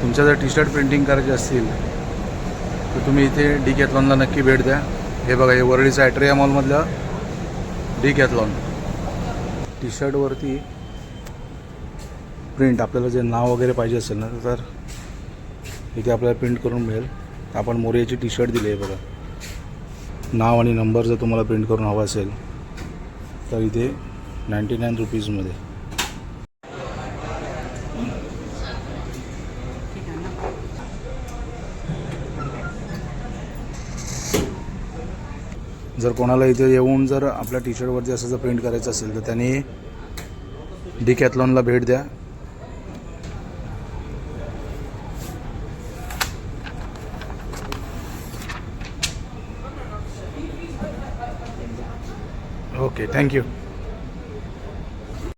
तुमच्या जर T shirt printing करायची असतील तर तुम्ही इथे डी कॅथलॉनला नक्की भेट द्या. हे बघा हे वरळीचं ॲट्रिया मॉलमधलं डी कॅथलॉन टी शर्टवरती प्रिंट आपल्याला जे नाव वगैरे पाहिजे असेल ना तर इथे आपल्याला प्रिंट करून मिळेल. आपण मोर्याची टी शर्ट दिली आहे बघा. नाव आणि नंबर जर तुम्हाला प्रिंट करून हवा असेल तर इथे नाईंटी नाईन रुपीजमध्ये जर कोणाला इथे येऊन जर आपल्या टी शर्टवरती असं जर प्रिंट करायचं असेल तर त्यांनी डी कॅथलॉनला भेट द्या. Okay thank you